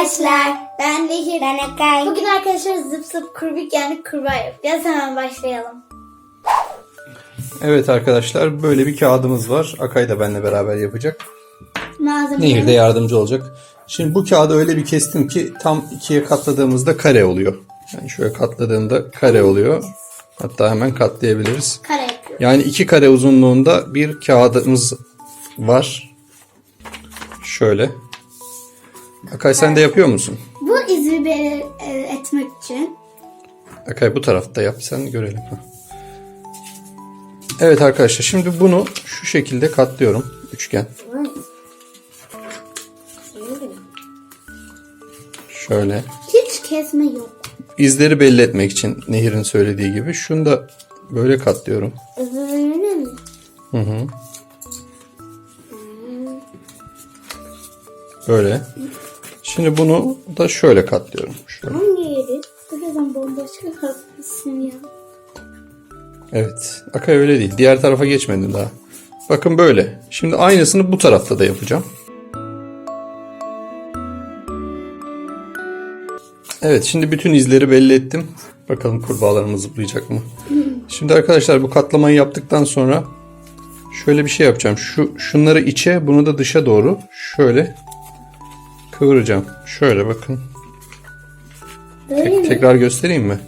arkadaşlar. Ben Nehir. Ben Akay. Bugün arkadaşlar zıp zıp kurbik yani kurbağa yapacağız. Hemen başlayalım. Evet arkadaşlar böyle bir kağıdımız var. Akay da benimle beraber yapacak. Malzeme. Nehir de yardımcı olacak. Şimdi bu kağıdı öyle bir kestim ki tam ikiye katladığımızda kare oluyor. Yani şöyle katladığımda kare oluyor. Hatta hemen katlayabiliriz. Kare yapıyorum. Yani iki kare uzunluğunda bir kağıdımız var. Şöyle. Akay sen de yapıyor musun? Bu izi belir e, etmek için. Akay bu tarafta yap sen görelim. Ha. Evet arkadaşlar şimdi bunu şu şekilde katlıyorum. Üçgen. Şöyle. Hiç kesme yok. İzleri belli etmek için Nehir'in söylediği gibi. Şunu da böyle katlıyorum. Öbürüne mi? Hı hı. Böyle. Şimdi bunu da şöyle katlıyorum. Şöyle. Hangi yeri? Buradan bomboş kalmışsın ya. Evet. Akay öyle değil. Diğer tarafa geçmedim daha. Bakın böyle. Şimdi aynısını bu tarafta da yapacağım. Evet şimdi bütün izleri belli ettim. Bakalım kurbağalarımız zıplayacak mı? Şimdi arkadaşlar bu katlamayı yaptıktan sonra şöyle bir şey yapacağım. Şu şunları içe, bunu da dışa doğru şöyle kıvıracağım. Şöyle bakın. Tek- tekrar göstereyim mi?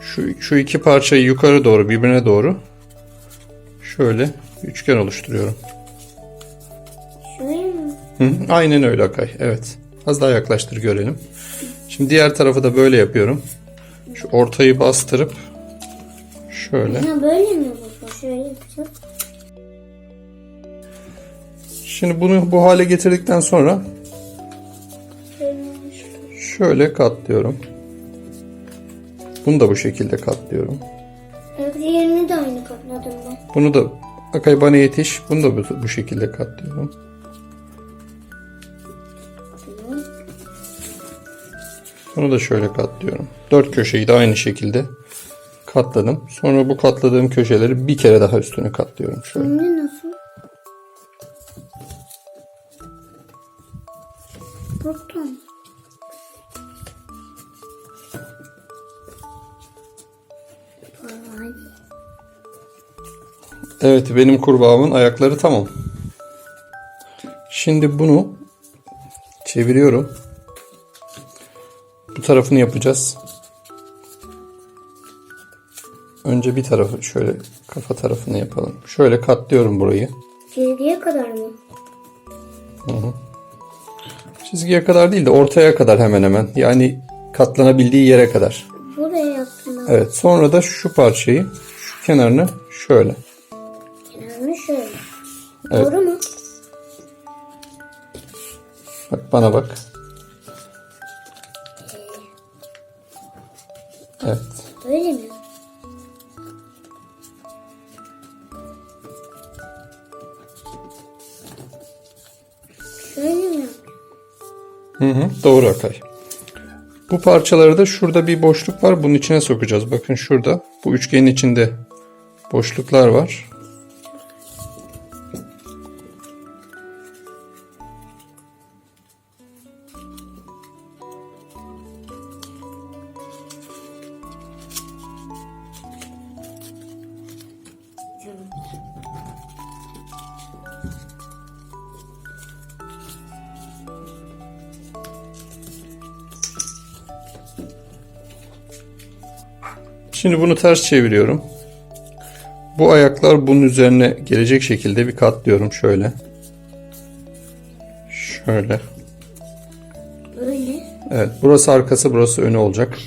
Şu, şu iki parçayı yukarı doğru birbirine doğru şöyle üçgen oluşturuyorum. Şöyle mi? Hı, aynen öyle Akay. Evet. Az daha yaklaştır görelim. Şimdi diğer tarafı da böyle yapıyorum. Şu ortayı bastırıp şöyle. Ha böyle mi baba? Şöyle yapacağım. Şimdi bunu bu hale getirdikten sonra. Şöyle katlıyorum. Bunu da bu şekilde katlıyorum. Öbür yerini de aynı katladım ben. Bunu da Akay bana yetiş. Bunu da bu, bu şekilde katlıyorum. Bunu da şöyle katlıyorum. Dört köşeyi de aynı şekilde katladım. Sonra bu katladığım köşeleri bir kere daha üstüne katlıyorum. Şöyle. Şimdi nasıl? Buradan. Evet benim kurbağamın ayakları tamam. Şimdi bunu çeviriyorum. Bu tarafını yapacağız. Önce bir tarafı şöyle kafa tarafını yapalım. Şöyle katlıyorum burayı. Çizgiye kadar mı? Çizgiye kadar değil de ortaya kadar hemen hemen. Yani katlanabildiği yere kadar. Buraya. Evet sonra da şu parçayı şu kenarını şöyle. Kenarını şöyle. Evet. Doğru mu? Bak bana bak. Evet. Öyle mi? Şöyle mi? Hı hı, doğru Akay. Bu parçaları da şurada bir boşluk var. Bunun içine sokacağız. Bakın şurada. Bu üçgenin içinde boşluklar var. Şimdi bunu ters çeviriyorum. Bu ayaklar bunun üzerine gelecek şekilde bir katlıyorum şöyle. Şöyle. Böyle. Evet, burası arkası, burası önü olacak.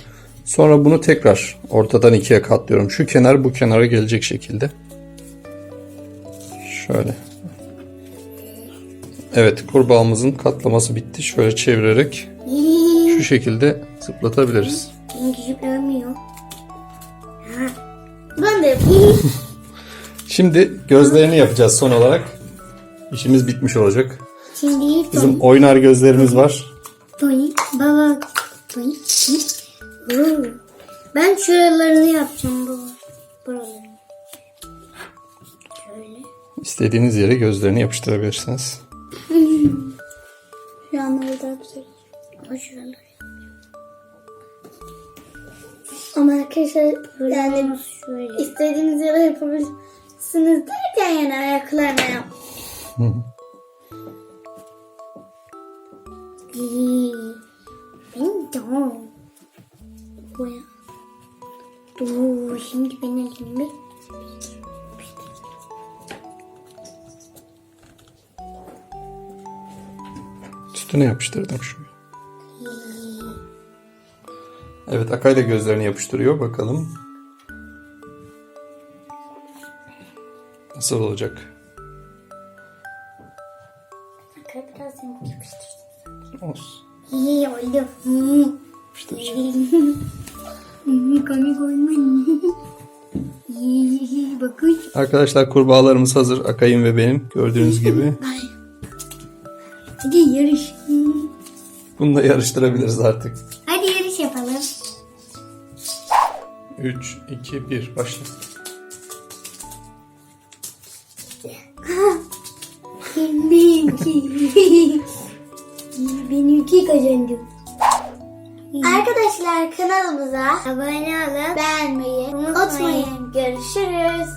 Sonra bunu tekrar ortadan ikiye katlıyorum. Şu kenar bu kenara gelecek şekilde. Şöyle. Evet, kurbağamızın katlaması bitti. Şöyle çevirerek şu şekilde zıplatabiliriz. Görmüyor. Ha. Ben de yapayım. Şimdi gözlerini yapacağız son olarak. İşimiz bitmiş olacak. Şimdi Bizim oynar gözlerimiz var. Toy, baba, toy. Oo. Ben şuralarını yapacağım bu. Buralarını. Şöyle. İstediğiniz yere gözlerini yapıştırabilirsiniz. Şu an orada yapacağım. O şuraları. Yani şöyle. istediğiniz yere yapabilirsiniz derken yani ayaklarına yap. Hı hı. Ben de. Boya. Dur şimdi ben elimi. Üstüne yapıştırdım şunu. Evet Akay da gözlerini yapıştırıyor. Bakalım. Nasıl olacak? Arkaya biraz yamuk yapıştırsın. Olsun. İyi oldu. Komik olmadı. İyi bakın. Arkadaşlar kurbağalarımız hazır. Akay'ın ve benim. Gördüğünüz gibi. Hadi yarış. Bunu da yarıştırabiliriz artık. 3, 2, 1. Başla. Benimki. Benimki kazandı. Arkadaşlar kanalımıza Abone olun. beğenmeyi Unutmayın. unutmayın. Görüşürüz.